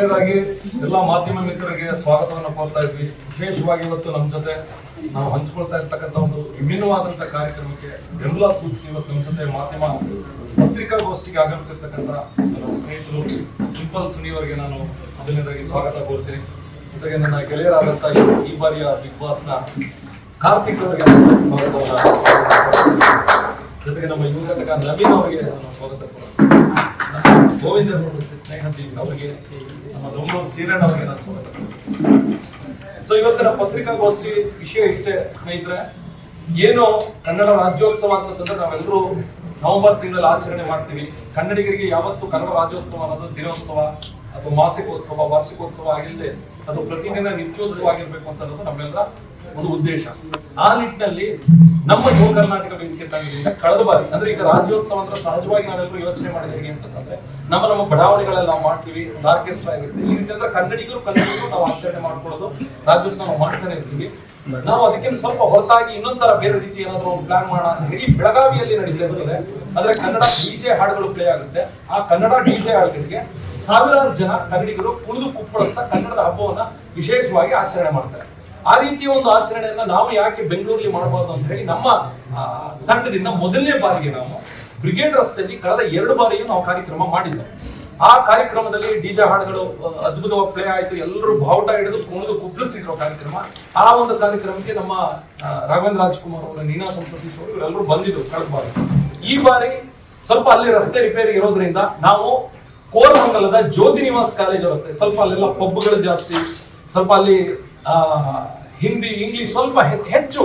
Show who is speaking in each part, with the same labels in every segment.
Speaker 1: ಮೊದಲನೇದಾಗಿ ಎಲ್ಲ ಮಾಧ್ಯಮ ಮಿತ್ರರಿಗೆ ಸ್ವಾಗತವನ್ನು ಕೋರ್ತಾ ಇದ್ವಿ. ವಿಶೇಷವಾಗಿ ಇವತ್ತು ನಮ್ಮ ಜೊತೆ ನಾವು ಹಂಚ್ಕೊಳ್ತಾ ಇರ್ತಕ್ಕಂಥ ಒಂದು ವಿಭಿನ್ನವಾದಂಥ ಕಾರ್ಯಕ್ರಮಕ್ಕೆ ಎಲ್ಲ ಸೂಚಿಸಿ ಇವತ್ತು ನಮ್ಮ ಜೊತೆ ಮಾಧ್ಯಮ ಪತ್ರಿಕಾಗೋಷ್ಠಿಗೆ ಆಗಮಿಸಿರ್ತಕ್ಕಂಥ ನನ್ನ ಸ್ನೇಹಿತರು ಸಿಂಪಲ್ ಸುನಿಯವರಿಗೆ ನಾನು ಮೊದಲನೇದಾಗಿ ಸ್ವಾಗತ ಕೋರ್ತೀನಿ. ಜೊತೆಗೆ ನನ್ನ ಗೆಳೆಯರಾದಂಥ ಈ- ಬಾರಿಯ ಬಿಗ್ ಬಾಸ್ನ ಕಾರ್ತಿಕ್ ಅವರಿಗೆ ನಾನು ಕೋರ್ತೀನಿ. ಜೊತೆಗೆ ನಮ್ಮ ಯುವ ಘಟಕ ನವೀನ್ ಅವರಿಗೆ ನಾನು ಸ್ವಾಗತ ಕೋರ್ತೀನಿ. ಗೋವಿಂದ ಅವರು ಅವರಿಗೆ, ನಮ್ಮ ದೊಂಗಳೂರು ಸೀರಣ್ಣ ಅವರಿಗೆ ಸೊ ಇವತ್ತಿನ ಪತ್ರಿಕಾಗೋಷ್ಠಿ ವಿಷಯ ಇಷ್ಟೇ, ಸ್ನೇಹಿತರೆ. ಏನು ಕನ್ನಡ ರಾಜ್ಯೋತ್ಸವ ಅಂತಂದ್ರೆ ನಾವೆಲ್ಲರೂ ನವೆಂಬರ್ ತಿಂಗಳಲ್ಲಿ ಆಚರಣೆ ಮಾಡ್ತೀವಿ. ಕನ್ನಡಿಗರಿಗೆ ಯಾವತ್ತು ಕನ್ನಡ ರಾಜ್ಯೋತ್ಸವ ಅನ್ನೋದು ದಿನೋತ್ಸವ. ಅಥವಾ ಮಾಸಿಕೋತ್ಸವ, ವಾರ್ಷಿಕೋತ್ಸವ ಆಗಿಲ್ಲದೆ ಅದು ಪ್ರತಿದಿನ ನಿತ್ಯೋತ್ಸವ ಆಗಿರ್ಬೇಕು ಅಂತ ಅನ್ನೋದು ಒಂದು ಉದ್ದೇಶ. ಆ ನಿಟ್ಟಿನಲ್ಲಿ ನಮ್ಮ ಯುವ ಕರ್ನಾಟಕ ವೇದಿಕೆ ತಂಡದಿಂದ ಕಳೆದ ಬಾರಿ, ಅಂದ್ರೆ ಈಗ ರಾಜ್ಯೋತ್ಸವ ಅಂದ್ರೆ ಸಹಜವಾಗಿ ನಾವೆಲ್ಲರೂ ಯೋಚನೆ ಮಾಡಿದ ಹೇಗೆ ಅಂತಂದ್ರೆ, ನಮ್ಮ ನಮ್ಮ ಬಡಾವಣೆಗಳಲ್ಲಿ ನಾವು ಮಾಡ್ತೀವಿ, ಒಂದು ಆರ್ಕೆಸ್ಟ್ರಾ ಈ ರೀತಿ ಅಂದ್ರೆ ಕನ್ನಡಿಗರು ಕನ್ನಡಿಗರು ನಾವು ಆಚರಣೆ ಮಾಡ್ಕೊಳ್ಳೋದು ರಾಜ್ಯೋತ್ಸವ ನಾವು ಮಾಡ್ತಾನೆ ಇರ್ತೀವಿ. ನಾವು ಅದಕ್ಕಿಂತ ಸ್ವಲ್ಪ ಹೊರತಾಗಿ ಇನ್ನೊಂದರ ಬೇರೆ ರೀತಿ ಏನಾದ್ರು ಪ್ಲಾನ್ ಮಾಡೋಣ ಅಂತ ಹೇಳಿ ಬೆಳಗಾವಿಯಲ್ಲಿ ನಡೀತಾ ಇರ್ತದೆ ಅಂದ್ರೆ ಕನ್ನಡ ಡಿಜೆ ಹಾಡುಗಳು ಪ್ಲೇ ಆಗುತ್ತೆ. ಆ ಕನ್ನಡ ಡಿಜೆ ಹಾಡುಗಳಿಗೆ ಸಾವಿರಾರು ಜನ ಕನ್ನಡಿಗರು ಕುಣಿದು ಕುಪ್ಪಳಿಸ್ತಾ ಕನ್ನಡದ ಹಬ್ಬವನ್ನ ವಿಶೇಷವಾಗಿ ಆಚರಣೆ ಮಾಡ್ತಾರೆ. ಆ ರೀತಿಯ ಒಂದು ಆಚರಣೆಯನ್ನ ನಾವು ಯಾಕೆ ಬೆಂಗಳೂರಲ್ಲಿ ಮಾಡಬಾರ್ದು ಅಂತ ಹೇಳಿ ನಮ್ಮ ತಂಡದಿಂದ ಮೊದಲನೇ ಬಾರಿಗೆ ನಾವು ಬ್ರಿಗೇಡ್ ರಸ್ತೆಯಲ್ಲಿ ಕಳೆದ ಎರಡು ಬಾರಿಯೂ ನಾವು ಕಾರ್ಯಕ್ರಮ ಮಾಡಿದ್ದೇವೆ ಆ ಕಾರ್ಯಕ್ರಮದಲ್ಲಿ ಡಿಜೆ ಹಾಡುಗಳು ಅದ್ಭುತವಾಗಿ ಪ್ಲೇ ಆಯಿತು. ಎಲ್ಲರೂ ಬಾವುಟ ಹಿಡಿದು ಕುಣಿದು ಕುಪ್ಪಳಿಸಿದ್ರು ಕಾರ್ಯಕ್ರಮ. ಆ ಒಂದು ಕಾರ್ಯಕ್ರಮಕ್ಕೆ ನಮ್ಮ ರಾಘವೇಂದ್ರ ರಾಜ್ಕುಮಾರ್ ಅವರ ನೀನಾ ಅವರು ಇವರೆಲ್ಲರೂ ಬಂದಿದ್ರು ಕಳೆದ ಬಾರಿ. ಈ ಬಾರಿ ಸ್ವಲ್ಪ ಅಲ್ಲಿ ರಸ್ತೆ ರಿಪೇರಿ ಇರೋದ್ರಿಂದ ನಾವು ಕೋರಮಂಗಲದ ಜ್ಯೋತಿ ನಿವಾಸ್ ಕಾಲೇಜ್ ರಸ್ತೆ ಸ್ವಲ್ಪ ಅಲ್ಲೆಲ್ಲ ಪಬ್ಗಳು ಜಾಸ್ತಿ, ಸ್ವಲ್ಪ ಅಲ್ಲಿ ಹಿಂದಿ, ಇಂಗ್ಲಿಷ್ ಸ್ವಲ್ಪ ಹೆಚ್ಚು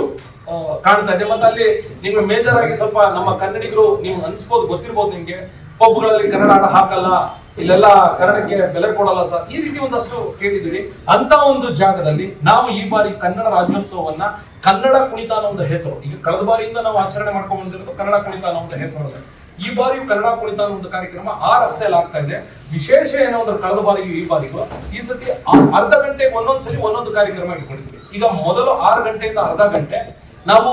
Speaker 1: ಕಾಣ್ತಾ ಇದೆ. ಮತ್ತೆ ಅಲ್ಲಿ ನಿಮ್ಗೆ ಮೇಜರ್ ಆಗಿ ಸ್ವಲ್ಪ ನಮ್ಮ ಕನ್ನಡಿಗರು ನೀವು ಅನ್ಸ್ಬೋದು, ಗೊತ್ತಿರ್ಬೋದು ನಿಮ್ಗೆ. ಪಬ್ಗಳಲ್ಲಿ ಕನ್ನಡ ಹಾಕಲ್ಲ, ಇಲ್ಲೆಲ್ಲ ಕನ್ನಡಕ್ಕೆ ಬೆಲೆ ಕೊಡಲ್ಲ ಸರ್. ಈ ರೀತಿ ಒಂದಷ್ಟು ಕೇಳಿದಿರಿ ಅಂತ ಒಂದು ಜಾಗದಲ್ಲಿ ನಾವು ಈ ಬಾರಿ ಕನ್ನಡ ರಾಜ್ಯೋತ್ಸವವನ್ನ ಕನ್ನಡ ಕುಣಿತ ಅನ್ನೋ ಒಂದು ಹೆಸರು. ಈಗ ಕಳೆದ ಬಾರಿಯಿಂದ ನಾವು ಆಚರಣೆ ಮಾಡ್ಕೊಂಡ್ ಬಂದಿರೋದು ಕನ್ನಡ ಕುಣಿತ ಅನ್ನೋ ಒಂದು ಹೆಸರು. ಈ ಬಾರಿಯೂ ಕನ್ನಡ ಕುಣಿತ ಒಂದು ಕಾರ್ಯಕ್ರಮ ಆ ರಸ್ತೆಯಲ್ಲಿ ಆಗ್ತಾ ಇದೆ. ವಿಶೇಷ ಏನೋ ಅಂದ್ರೆ ಕಳೆದ ಬಾರಿಗೂ ಈ ಬಾರಿಗೂ ಈ ಸತಿ ಅರ್ಧ ಗಂಟೆಗೆ ಒಂದೊಂದ್ಸಲಿ ಒಂದೊಂದು ಕಾರ್ಯಕ್ರಮ ಇಟ್ಕೊಂಡಿದ್ವಿ ಈಗ ಮೊದಲು ಆರು ಗಂಟೆಯಿಂದ ಅರ್ಧ ಗಂಟೆ ನಾವು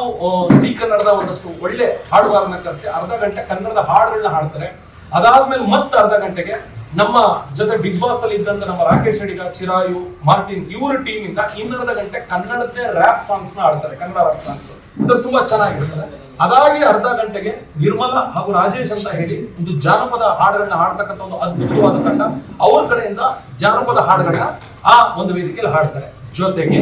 Speaker 1: ಸಿ ಕನ್ನಡದ ಒಂದಷ್ಟು ಒಳ್ಳೆ ಹಾಡುಗಾರನ್ನ ಕರೆಸಿ ಅರ್ಧ ಗಂಟೆ ಕನ್ನಡದ ಹಾಡುಗಳನ್ನ ಹಾಡ್ತಾರೆ. ಅದಾದ್ಮೇಲೆ ಮತ್ತೆ ಅರ್ಧ ಗಂಟೆಗೆ ನಮ್ಮ ಜೊತೆ ಬಿಗ್ ಬಾಸ್ ಅಲ್ಲಿ ಇದ್ದಂತ ನಮ್ಮ ರಾಕೇಶ್ ಅಡಿಗ, ಚಿರಾಯು, ಮಾರ್ಟಿನ್ ಇವರ ಟೀಮ್ ಇಂದ ಇನ್ನರ್ಧ ಗಂಟೆ ಕನ್ನಡದೇ ರ್ಯಾಪ್ ಸಾಂಗ್ಸ್ನ ಆಡ್ತಾರೆ ಕನ್ನಡ ರ್ಯಾಪ್ ಸಾಂಗ್ಸ್ ತುಂಬಾ ಚೆನ್ನಾಗಿರ್ತದೆ. ಅದಾಗಿ ಅರ್ಧ ಗಂಟೆಗೆ ನಿರ್ಮಲ ಹಾಗೂ ರಾಜೇಶ್ ಅಂತ ಹೇಳಿ ಒಂದು ಜಾನಪದ ಹಾಡುಗಳನ್ನ ಹಾಡ್ತಕ್ಕಂಥ ಒಂದು ಅದ್ಭುತವಾದ ತಂಡ ಅವ್ರ ಕಡೆಯಿಂದ ಜಾನಪದ ಹಾಡುಗಳನ್ನ ಆ ಒಂದು ವೇದಿಕೆಯಲ್ಲಿ ಹಾಡ್ತಾರೆ. ಜೊತೆಗೆ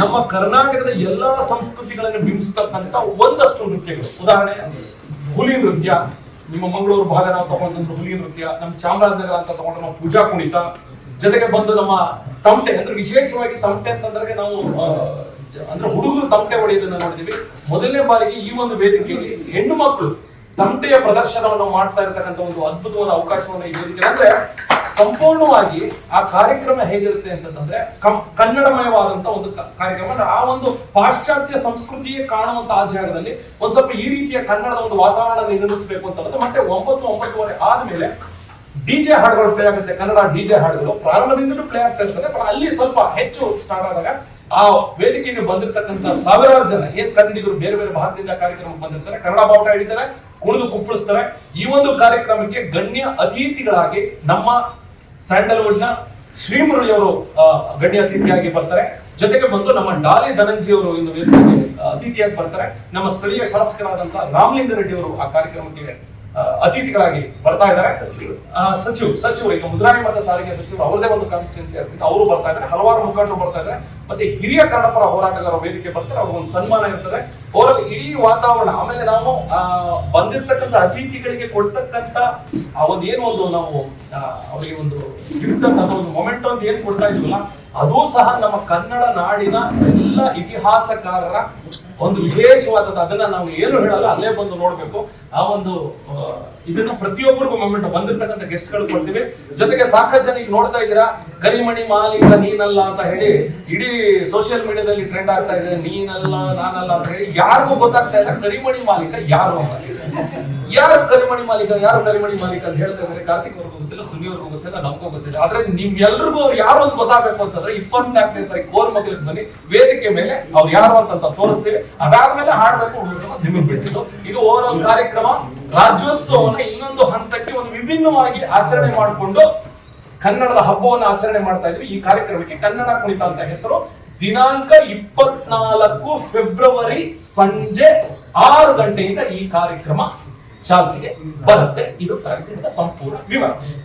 Speaker 1: ನಮ್ಮ ಕರ್ನಾಟಕದ ಎಲ್ಲಾ ಸಂಸ್ಕೃತಿಗಳನ್ನು ಬಿಂಬಿಸ್ತಕ್ಕಂಥ ಒಂದಷ್ಟು ನೃತ್ಯಗಳು. ಉದಾಹರಣೆ, ಹುಲಿ ನೃತ್ಯ, ನಿಮ್ಮ ಮಂಗಳೂರು ಭಾಗ ನಾವು ತಗೊಂಡ್ರೆ ಹುಲಿ ನೃತ್ಯ, ನಮ್ಮ ಚಾಮರಾಜನಗರ ಅಂತ ತಗೊಂಡ್ರೆ ನಾವು ಪೂಜಾ ಕುಣಿತ ಜೊತೆಗೆ ಬಂದು ನಮ್ಮ ತಮಟೆ, ಅಂದ್ರೆ ವಿಶೇಷವಾಗಿ ತಮಟೆ ಅಂತಂದ್ರೆ ನಾವು ಅಂದ್ರೆ ಹುಡುಗರು ತಮಟೆ ಹೊಡೆಯೋದನ್ನ ನೋಡಿದೀವಿ ಮೊದಲನೇ ಬಾರಿಗೆ ಈ ಒಂದು ವೇದಿಕೆಯಲ್ಲಿ ಹೆಣ್ಣು ಮಕ್ಕಳು ತಮಟೆಯ ಪ್ರದರ್ಶನವನ್ನು ಮಾಡ್ತಾ ಇರತಕ್ಕಂಥ ಒಂದು ಅದ್ಭುತವಾದ ಅವಕಾಶವನ್ನು ಈ ವೇದಿಕೆ ಅಂದ್ರೆ ಸಂಪೂರ್ಣವಾಗಿ ಆ ಕಾರ್ಯಕ್ರಮ ಹೇಗಿರುತ್ತೆ ಅಂತಂದ್ರೆ ಕನ್ನಡಮಯವಾದಂತ ಒಂದು ಕಾರ್ಯಕ್ರಮ. ಅಂದ್ರೆ ಆ ಒಂದು ಪಾಶ್ಚಾತ್ಯ ಸಂಸ್ಕೃತಿಯೇ ಕಾಣುವಂತ ಆ ಜಾಗದಲ್ಲಿ ಒಂದ್ ಸ್ವಲ್ಪ ಈ ರೀತಿಯ ಕನ್ನಡದ ಒಂದು ವಾತಾವರಣ ನಿರ್ಮಿಸಬೇಕು ಅಂತ ಅನ್ನೋದು ಮತ್ತೆ ಒಂಬತ್ತು, ಒಂಬತ್ತುವರೆ ಆದ್ಮೇಲೆ ಡಿಜೆ ಹಾಡುಗಳು ಪ್ಲೇ ಆಗುತ್ತೆ. ಕನ್ನಡ ಡಿಜೆ ಹಾಡುಗಳು ಪ್ರಾರಂಭದಿಂದಲೂ ಪ್ಲೇ ಆಗ್ತಾ ಇರ್ತದೆ. ಬಟ್ ಅಲ್ಲಿ ಸ್ವಲ್ಪ ಹೆಚ್ಚು ಸ್ಟಾರ್ಟ್ ಆದಾಗ ಆ ವೇದಿಕೆಗೆ ಬಂದಿರತಕ್ಕಂತ ಸಾವಿರಾರು ಜನ ಏನ್ ಕನ್ನಡಿಗರು ಬೇರೆ ಬೇರೆ ಭಾರತದಿಂದ ಕಾರ್ಯಕ್ರಮಕ್ಕೆ ಬಂದಿರ್ತಾರೆ, ಕನ್ನಡ ಬಾವುಟ ಹಿಡಿತಾರೆ, ಕುಣಿದು ಕುಪ್ಪಳಿಸ್ತಾರೆ. ಈ ಒಂದು ಕಾರ್ಯಕ್ರಮಕ್ಕೆ ಗಣ್ಯ ಅತಿಥಿಗಳಾಗಿ ನಮ್ಮ ಸ್ಯಾಂಡಲ್ವುಡ್ನ ಶ್ರೀಮುರಳಿ ಅವರು ಗಣ್ಯ ಅತಿಥಿಯಾಗಿ ಬರ್ತಾರೆ. ಜೊತೆಗೆ ಬಂದು ನಮ್ಮ ಡಾಲಿ ಧನಂಜಿ ಅವರು ಇಂದು ವೇದಿಕೆಗೆ ಅತಿಥಿಯಾಗಿ ಬರ್ತಾರೆ. ನಮ್ಮ ಸ್ಥಳೀಯ ಶಾಸಕರಾದಂತಹ ರಾಮಲಿಂಗ ರೆಡ್ಡಿ ಅವರು ಆ ಕಾರ್ಯಕ್ರಮಕ್ಕೆ ಅತಿಥಿಗಳಾಗಿ ಬರ್ತಾ ಇದ್ದಾರೆ. ಸಚಿವ್ ಸಚಿವರು ಈಗ ಮುಜರಾಯಿ ಮತ್ತು ಸಾರಿಗೆ ಸಚಿವರು ಅವರದೇ ಒಂದು ಕಾನ್ಸ್ಟಿಟ್ಯೂನ್ಸಿ ಇರ್ತದೆ ಅವರು ಬರ್ತಾ ಇದ್ದಾರೆ. ಹಲವಾರು ಮುಖಂಡರು ಬರ್ತಾ ಇದ್ದಾರೆ. ಮತ್ತೆ ಹಿರಿಯ ಕನ್ನಡಪರ ಹೋರಾಟಗಾರ ವೇದಿಕೆ ಬರ್ತಾರೆ. ಅವ್ರಿಗೆ ಒಂದು ಸನ್ಮಾನ ಇರ್ತದೆ. ಅವರಲ್ಲಿ ಇಡೀ ವಾತಾವರಣ ಆಮೇಲೆ ನಾವು ಆ, ಬಂದಿರ್ತಕ್ಕಂಥ ಅತಿಥಿಗಳಿಗೆ ಕೊಡ್ತಕ್ಕಂತ ಆ ಒಂದು ಏನು ಒಂದು ನಾವು ಅವರಿಗೆ ಒಂದು ಗಿಫ್ಟ್ ಅಂತ ಒಂದು ಮೊಮೆಂಟ್ ಅಂತ ಏನ್ ಕೊಡ್ತಾ ಇದ್ವಲ್ಲ ಅದು ಸಹ ನಮ್ಮ ಕನ್ನಡ ನಾಡಿನ ಎಲ್ಲ ಇತಿಹಾಸಕಾರರ ಒಂದು ವಿಶೇಷವಾದದ್ದು. ಅದನ್ನ ನಾವು ಏನು ಹೇಳಲ್ಲ ಅಲ್ಲೇ ಬಂದು ನೋಡ್ಬೇಕು. ಆ ಒಂದು ಇದನ್ನ ಪ್ರತಿಯೊಬ್ಬರಿಗೂ ಮೊಮೆಂಟ್ ಬಂದಿರ್ತಕ್ಕಂಥ ಗೆಸ್ಟ್ಗಳು ಕೊಡ್ತೀವಿ. ಜೊತೆಗೆ ಸಾಕಷ್ಟು ಜನ ಈಗ ನೋಡ್ತಾ ಇದ್ದೀರಾ, ಕರಿಮಣಿ ಮಾಲೀಕ ನೀನಲ್ಲ ಅಂತ ಹೇಳಿ ಇಡೀ ಸೋಷಿಯಲ್ ಮೀಡಿಯಾದಲ್ಲಿ ಟ್ರೆಂಡ್ ಆಗ್ತಾ ಇದೆ, ನೀನಲ್ಲ, ನಾನಲ್ಲ ಅಂತ ಹೇಳಿ ಯಾರಿಗೂ ಗೊತ್ತಾಗ್ತಾ ಇಲ್ಲ, ಕರಿಮಣಿ ಮಾಲೀಕ ಯಾರು ಅಂತ ಯಾರು ಕರಿಮಣಿ ಮಾಲೀಕ, ಯಾರು ಕರಿಮಣಿ ಮಾಲೀಕ ಅಂತ ಹೇಳ್ತಾ ಇದ್ದಾರೆ? ಕಾರ್ತಿಕ್ ಅವ್ರಿಗೂ ಗೊತ್ತಿಲ್ಲ ಸುನಿ ಅವ್ರಿಗೂ ಗೊತ್ತಿಲ್ಲ, ನಮಗೂ ಗೊತ್ತಿಲ್ಲ. ಆದ್ರೆ ನಿಮ್ಗೆಲ್ರಿಗೂ ಅವ್ರು ಯಾರು ಅಂತ ಗೊತ್ತಾಗಬೇಕು ಅಂತಂದ್ರೆ ಇಪ್ಪತ್ನಾಲ್ಕನೇ ತಾರೀಕು ಕೋರ್ ಮಗಲಿಗೆ ಬನ್ನಿ, ವೇದಿಕೆ ಮೇಲೆ ಅವ್ರು ಯಾರು ಅಂತ ತೋರಿಸ್ತೀವಿ. ಅದಾದ್ಮೇಲೆ ಹಾಡ್ಬೇಕು ನಿಮಗೆ ಬಿಟ್ಟಿದ್ದು. ಇದು ಓವರ್ ಆಲ್ ಕಾರ್ಯಕ್ರಮ ರಾಜ್ಯೋತ್ಸವವನ್ನ ಇನ್ನೊಂದು ಹಂತಕ್ಕೆ ಒಂದು ವಿಭಿನ್ನವಾಗಿ ಆಚರಣೆ ಮಾಡಿಕೊಂಡು
Speaker 2: ಕನ್ನಡದ ಹಬ್ಬವನ್ನು ಆಚರಣೆ ಮಾಡ್ತಾ ಇದ್ವಿ. ಈ ಕಾರ್ಯಕ್ರಮಕ್ಕೆ ಕನ್ನಡ ಕುಣಿತ ಅಂತ ಹೆಸರು. ದಿನಾಂಕ ಇಪ್ಪತ್ನಾಲ್ಕು ಫೆಬ್ರವರಿ ಸಂಜೆ ಆರು ಗಂಟೆಯಿಂದ ಈ ಕಾರ್ಯಕ್ರಮ ಚಾಲ್ತಿಗೆ ಬರುತ್ತೆ. ಇದು ಕಾರ್ಯಕ್ರಮದ ಸಂಪೂರ್ಣ ವಿವರ.